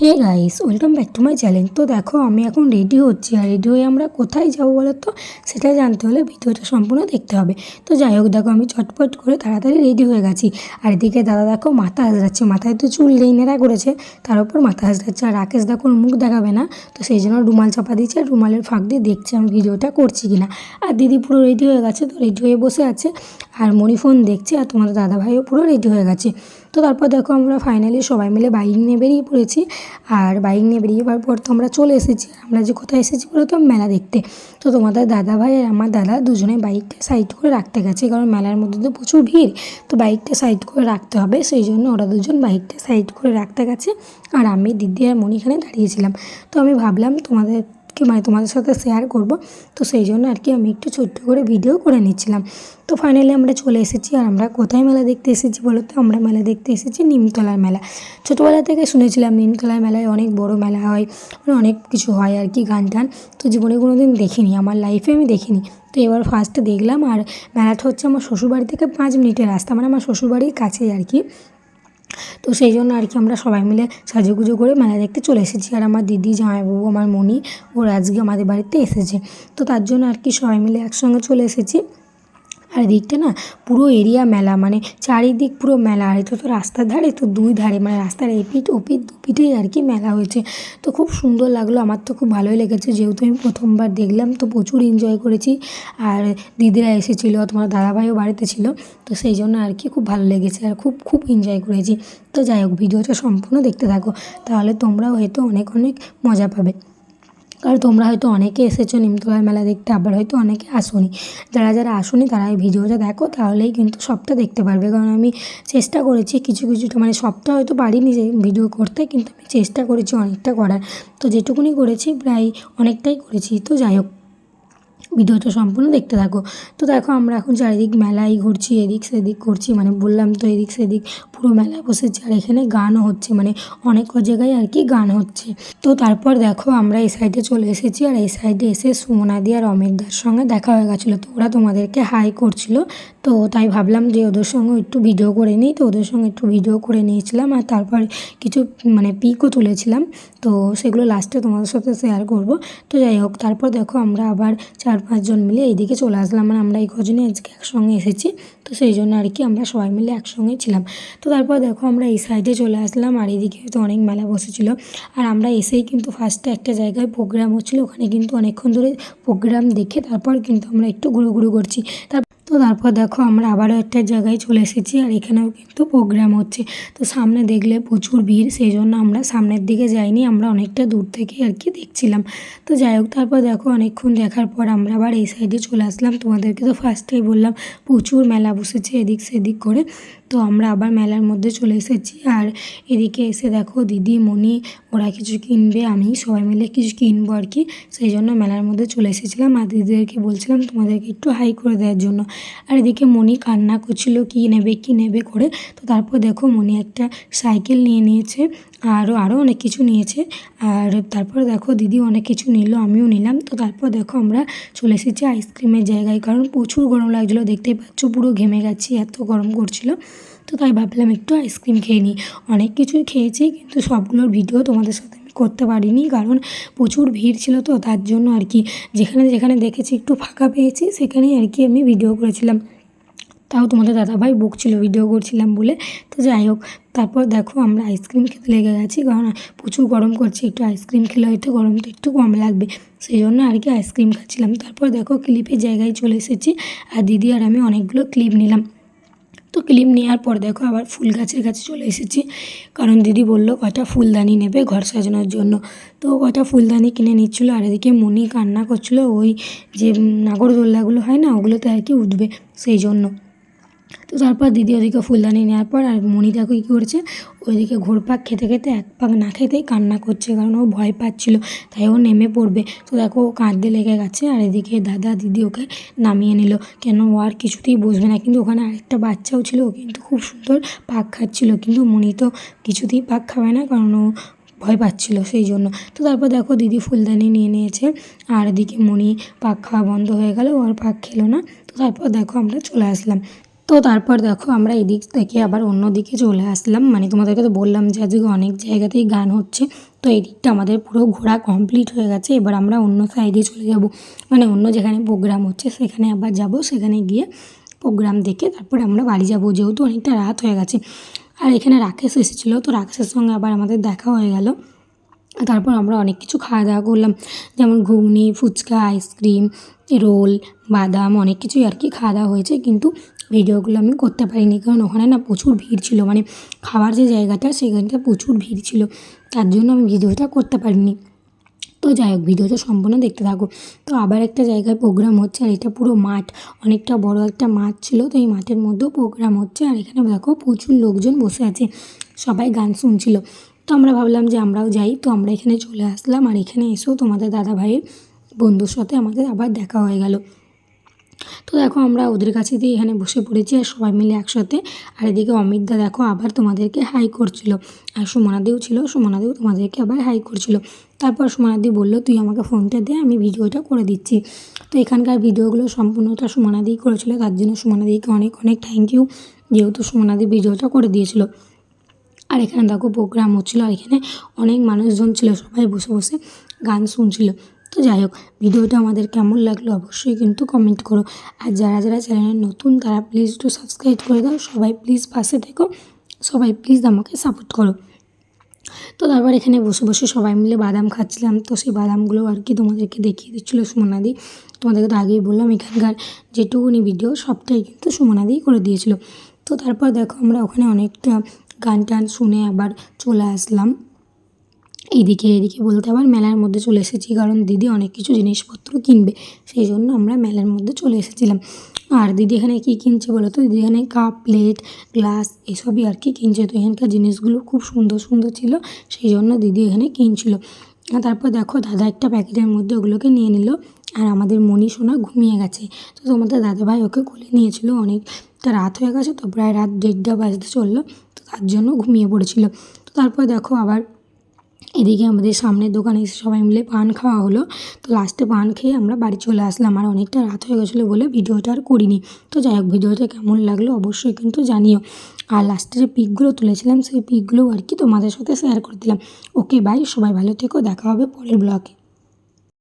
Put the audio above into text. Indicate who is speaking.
Speaker 1: Hey guys welcome back to my channel তো দেখো, আমি এখন রেডি হচ্ছি। আর রেডি হয়ে আমরা কোথায় যাব বলো তো? সেটাই জানতে হলে ভিডিওটা সম্পূর্ণ দেখতে হবে। তো যাই হোক, দেখো, আমি চটপট করে তাড়াতাড়ি রেডি হয়ে গেছি। আর এদিকে দাদা, দেখো, মাথা হাজরাচ্ছে মাথায় তো চুল নেড়া করেছে। তার উপর মাথা হাজরাচ্ছে আর রাকেশ, দেখো মুখ দেখাবে না। তো সেই জন্য রুমাল চাপা দিচ্ছে। আর রুমালের ফাঁক দিয়ে দেখছে আমি ভিডিওটা করছি কিনা। আর দিদি পুরো রেডি হয়ে গেছে। তো রেডি হয়ে বসে আছে। আর মনি ফোন দেখছে। আর তোমাদের দাদাভাইও পুরো রেডি হয়ে গেছে। তো তারপর দেখো আমরা ফাইনালি সবাই মিলে বাইক নিয়ে বেরিয়ে পড়েছি। আর বাইক নিয়ে বেরিয়ে যাওয়ার পর তো আমরা চলে এসেছি। আমরা যে কোথায় এসেছি বলো তো, মেলা দেখতে। তো তোমাদের দাদা ভাই আর আমার দাদা দুজনে বাইকটা সাইড করে রাখতে গেছে। কারণ মেলার মধ্যে তো প্রচুর ভিড়। তো বাইকটা সাইড করে রাখতে হবে। সেই জন্য ওরা দুজন বাইকটা সাইড করে রাখতে গেছে। আর আমি দিদি আর মনিখানে দাঁড়িয়েছিলাম। তো আমি ভাবলাম তোমাদের কি মানে তোমাদের সাথে শেয়ার করব? তো সেই জন্য আর কি আমি একটু ছোট্ট করে ভিডিও করে নিচ্ছিলাম। তো ফাইনালি আমরা চলে এসেছি আর আমরা কোথায় মেলা দেখতে এসেছি বলো তো? আমরা মেলা দেখতে এসেছি নিমতলার মেলা। ছোটোবেলা থেকে শুনেছিলাম নিমতলার মেলায় অনেক বড় মেলা হয় মানে অনেক কিছু হয় আর কি গান টান। তো জীবনে কোনো দিন দেখিনি, আমার লাইফে আমি দেখিনি। তো এবার ফার্স্ট দেখলাম আর মেলাটা হচ্ছে আমার শ্বশুরবাড়ি থেকে পাঁচ মিনিটের রাস্তা মানে আমার শ্বশুরবাড়ির কাছেই আর কি। তো সেই জন্য আর কি আমরা সবাই মিলে সাজুগুজো করে মেলা দেখতে চলে এসেছি। আর আমার দিদি, জামাইবাবু, আমার মনি ওরা আজকে আমাদের বাড়িতে এসেছে। তো তার জন্য আর কি সবাই মিলে একসঙ্গে চলে এসেছি। আর এদিকটা না পুরো এরিয়া মেলা মানে চারিদিক পুরো মেলা। আর এটা তো রাস্তার ধারে, তো দুই ধারে মানে রাস্তার এপিঠ, ওপিঠ, দুপিঠেই আর কি মেলা হয়েছে। তো খুব সুন্দর লাগল, আমার তো খুব ভালোই লেগেছে। যেহেতু আমি প্রথমবার দেখলাম, তো প্রচুর এনজয় করেছি। আর দিদিরা এসেছিল, তোমার দাদাভাইও বাড়িতে ছিল, তো সেই জন্য আর কি খুব ভালো লেগেছে। আর খুব খুব এনজয় করেছি। তো যাই হোক, ভিডিওটা সম্পূর্ণ দেখতে থাকো, তাহলে তোমরাও হয়তো অনেক অনেক মজা পাবে। কারণ তোমরা হয়তো অনেকে এসেছ নিমতলার মেলা দেখতে, আবার হয়তো অনেকে আসোনি। যারা যারা আসনি, তারা এই ভিডিওটা দেখো, তাহলেই কিন্তু সবটা দেখতে পারবে। কারণ আমি চেষ্টা করেছি কিছু কিছুটা মানে সবটা হয়তো পারিনি যে ভিডিও করতে, কিন্তু আমি চেষ্টা করেছি অনেকটা করার। তো যেটুকুনি করেছি, প্রায় অনেকটাই করেছি। তো যাই হোক ভিডিওটা সম্পূর্ণ দেখতে থাকো। তো দেখো আমরা এখন চারিদিক মেলায় ঘুরছি, এদিক সেদিক করছি মানে বললাম তো এদিক সেদিক পুরো মেলায় বসেছি আর এখানে গানও হচ্ছে মানে অনেক জায়গায় আর কি গান হচ্ছে। তো তারপর দেখো আমরা এই সাইডে চলে এসেছি আর এই সাইডে এসে সুমনাদি আর অমিতদার সঙ্গে দেখা হয়ে গেছিল। তো ওরা তোমাদেরকে হাই করছিল। তো তাই ভাবলাম যে ওদের সঙ্গে একটু ভিডিও করে নিই। তো ওদের সঙ্গে একটু ভিডিও করে নিয়েছিলাম আর তারপর কিছু মানে পিকও তুলেছিলাম। তো সেগুলো লাস্টে তোমাদের সাথে শেয়ার করব। তো যাই হোক, তারপর দেখো আমরা আবার চার পাঁচজন মিলে এইদিকে চলে আসলাম। মানে আমরা এই কজনে আজকে একসঙ্গে এসেছি। তো সেই জন্য আর কি আমরা সবাই মিলে একসঙ্গে ছিলাম। তো তারপর দেখো আমরা এই সাইডে চলে আসলাম আর এইদিকে তো অনেক মেলা বসেছিলো। আর আমরা এসেই কিন্তু ফার্স্টে একটা জায়গায় প্রোগ্রাম হচ্ছিল। ওখানে কিন্তু অনেকক্ষণ ধরে প্রোগ্রাম দেখে তারপর কিন্তু আমরা একটু ঘুরু ঘুরু করছি। তার তো তারপর দেখো আমরা আবারও একটা জায়গায় চলে এসেছি আর এখানেও কিন্তু প্রোগ্রাম হচ্ছে। তো সামনে দেখলে প্রচুর ভিড় সেই জন্য আমরা সামনের দিকে যাইনি, আমরা অনেকটা দূর থেকে আর কি দেখছিলাম। তো যাই হোক, তারপর দেখো অনেকক্ষণ দেখার পর আমরা আবার এই সাইডে চলে আসলাম। তোমাদেরকে তো ফার্স্টেই বললাম, প্রচুর মেলা বসেছে এদিক সেদিক করে। তো আমরা আবার মেলার মধ্যে চলে এসেছি আর এদিকে এসে দেখো দিদি মনি ওরা কিছু কিনবে, আমি সবাই মিলে কিছু কিনবো আর কি। সেই জন্য মেলার মধ্যে চলে এসেছিলাম। আর দিদিদেরকে বলছিলাম তোমাদেরকে একটু হাই করে দেওয়ার জন্য। আর এদিকে মনি কান্না করছিল, কী নেবে কী নেবে করে? তো তারপর দেখো মনি একটা সাইকেল নিয়ে নিয়েছে আরও আরও অনেক কিছু নিয়েছে। আর তারপর দেখো দিদি অনেক কিছু নিল, আমিও নিলাম। তো তারপর দেখো আমরা চলে এসেছি আইসক্রিমের জায়গায়, কারণ প্রচুর গরম লাগছিল, দেখতেই পাচ্ছ পুরো ঘেমে গেছি, এত গরম করছিল। তো তাই ভাবলাম একটু আইসক্রিম খেয়ে নিই। অনেক কিছুই খেয়েছি, কিন্তু সবগুলোর ভিডিও তোমাদের সাথে করতে পারিনি, কারণ প্রচুর ভিড় ছিল তো তার জন্য আর কি। যেখানে যেখানে দেখেছি একটু ফাঁকা পেয়েছি, সেখানেই আর কি আমি ভিডিও করেছিলাম। তাও তোমাদের দাদাভাই বকছিল ভিডিও করছিলাম বলে। তো যাই হোক, তারপর দেখো আমরা আইসক্রিম খেতে লেগে গেছি, কারণ প্রচুর গরম করছে, একটু আইসক্রিম খেলে হয়তো গরমটা একটু কম লাগবে। সেই জন্য আর কি আইসক্রিম খাচ্ছিলাম। তারপর দেখো ক্লিপের জায়গায় চলে এসেছি, আর দিদি আর আমি অনেকগুলো ক্লিপ নিলাম। তো ক্লিপ নেওয়ার পর দেখো আবার ফুল গাছের কাছে চলে এসেছি। কারণ দিদি বলল কটা ফুলদানি নেবে ঘর সাজানোর জন্য? তো কটা ফুলদানি কিনে নিচ্ছিলো আর এদিকে মনি কান্না করছিল, ওই যে নাগরদোল্লাগুলো হয় না, ওগুলোতে আর কি উঠবে সেই জন্য। তো তারপর দিদি ওদিকে ফুলদানি নেওয়ার পর আর মণি দেখো কী করছে? ওইদিকে ঘোর পাক খেতে খেতে এক পাক না খেতেই কান্না করছে কারণ ও ভয় পাচ্ছিল, তাই ও নেমে পড়বে। তো দেখো ও কাঁদতে লেগে গেছে আর এদিকে দাদা দিদি ওকে নামিয়ে নিল। কেন ও আর কিছুতেই বসবে না, কিন্তু ওখানে আরেকটা বাচ্চাও ছিল, ও কিন্তু খুব সুন্দর পাক খাচ্ছিল, কিন্তু মণি তো কিছুতেই পাক খাবে না কারণ ও ভয় পাচ্ছিল সেই জন্য। তো তারপর দেখো দিদি ফুলদানি নিয়ে নিয়েছে আর এদিকে মণি পাক খাওয়া বন্ধ হয়ে গেল, ও আর পাক খেলো না। তো তারপর দেখো আমরা চলে আসলাম। তো তারপর দেখো আমরা এদিক থেকে আবার অন্য দিকে চলে আসলাম। মানে তোমাদেরকে তো বললাম যে আজকে অনেক জায়গাতেই গান হচ্ছে। তো এই দিকটা আমাদের পুরো ঘোরা কমপ্লিট হয়ে গেছে। এবার আমরা অন্য সাইডে চলে যাব। মানে অন্য যেখানে প্রোগ্রাম হচ্ছে সেখানে আবার যাব। সেখানে গিয়ে প্রোগ্রাম দেখে তারপর আমরা বাড়ি যাব। যেহেতু অনেকটা রাত হয়ে গেছে। আর এখানে রাকেশ এসেছিল। তো রাকেশের সঙ্গে আবার আমাদের দেখা হয়ে গেল। তারপর আমরা অনেক কিছু খাওয়া দাওয়া করলাম। যেমন ঘুগনি, ফুচকা আইসক্রিম রোল, বাদাম অনেক কিছুই আর কি খাওয়া দাওয়া হয়েছে। কিন্তু ভিডিওগুলো আমি করতে পারিনি, কারণ ওখানে না প্রচুর ভিড় ছিল। মানে খাওয়ার যে জায়গাটা, সেখানটা প্রচুর ভিড় ছিল। তার জন্য আমি ভিডিওটা করতে পারিনি। তো যাই হোক, ভিডিওটা সম্পূর্ণ দেখতে থাকো। তো আবার একটা জায়গায় প্রোগ্রাম হচ্ছে, আর এটা পুরো মাঠ। অনেকটা বড় একটা মাঠ ছিল, তো এই মাঠের মধ্যেও প্রোগ্রাম হচ্ছে। আর এখানে দেখো প্রচুর লোকজন বসে আছে, সবাই গান শুনছিল। তো আমরা ভাবলাম যে আমরাও যাই। তো আমরা এখানে চলে আসলাম, আর এখানে এসেও তোমাদের দাদা ভাইয়ের বন্ধুর সাথে আমাদের আবার দেখা হয়ে গেল। তো দেখো আমরা ওদের কাছে দিয়ে এখানে বসে পড়েছি আর সবাই মিলে একসাথে। আর এদিকে অমিতদা দেখো আবার তোমাদেরকে হাই করছিল। আর সুমনাদিও ছিল, সুমনাদিও তোমাদেরকে আবার হাই করছিল। তারপর সুমনাদি বলল, তুই আমাকে ফোনটা দে, আমি ভিডিওটা করে দিচ্ছি। তো এখানকার ভিডিওগুলো সম্পূর্ণটা সুমনাদিই করেছিল। তার জন্য সুমনাদিকে অনেক অনেক থ্যাংক ইউ যেহেতু সুমনাদি ভিডিওটা করে দিয়েছিল। আর এখানে দেখো প্রোগ্রাম হচ্ছিল, আর এখানে অনেক মানুষজন ছিল, সবাই বসে বসে গান শুনছিল। তো যাই হোক, ভিডিওটা আমাদের কেমন লাগল অবশ্যই কিন্তু কমেন্ট করো। আর যারা যারা চ্যানেলে নতুন, তারা প্লিজ একটু সাবস্ক্রাইব করে দাও। সবাই প্লিজ পাশে থেকো, সবাই প্লিজ আমাকে সাপোর্ট করো। তো তারপর এখানে বসে বসে সবাই মিলে বাদাম খাচ্ছিলাম। তো সেই বাদামগুলো আর কি তোমাদেরকে দেখিয়ে দিচ্ছিল সুমনাদি। তোমাদেরকে তো আগেই বললাম, এখানকার যেটুকুনি ভিডিও সবটাই কিন্তু সুমনাদিই করে দিয়েছিল। তো তারপর দেখো আমরা ওখানে অনেকটা গান টান শুনে আবার চলে আসলাম। এইদিকে এদিকে বলতে আবার মেলার মধ্যে চলে এসেছি, কারণ দিদি অনেক কিছু জিনিসপত্র কিনবে, সেই জন্য আমরা মেলার মধ্যে চলে এসেছিলাম। আর দিদি এখানে কী কিনছে বলো তো? দিদি এখানে কাপ, প্লেট, গ্লাস এসবই আর কি কিনছে। তো এখানকার জিনিসগুলো খুব সুন্দর সুন্দর ছিল, সেই জন্য দিদি এখানে কিনছিল। তারপর দেখো, দাদা একটা প্যাকেটের মধ্যে ওগুলোকে নিয়ে নিল, আর আমাদের মনি সোনা ঘুমিয়ে গেছে। তো তোমাদের দাদাভাই ওকে কোলে নিয়েছিল অনেকটা রাত হয়ে গেছে তো, প্রায় রাত দেড়টা বাজতে চলল, তো তার জন্য ঘুমিয়ে পড়েছিল। তো তারপর দেখো আবার এদিকে আমাদের সামনের দোকানে এসে সবাই মিলে পান খাওয়া হলো। তো লাস্টে পান খেয়ে আমরা বাড়ি চলে আসলাম। আর অনেকটা রাত হয়ে গেছিল বলে ভিডিওটা আর করিনি। তো যাই হোক, ভিডিওটা কেমন লাগল অবশ্যই কিন্তু জানিও। আর লাস্টে যে পিকগুলো তুলেছিলাম, সেই পিকগুলো আর কি তোমাদের সাথে শেয়ার করে দিলাম। ওকে বাই সবাই ভালো থেকো, দেখা হবে পরের ব্লগে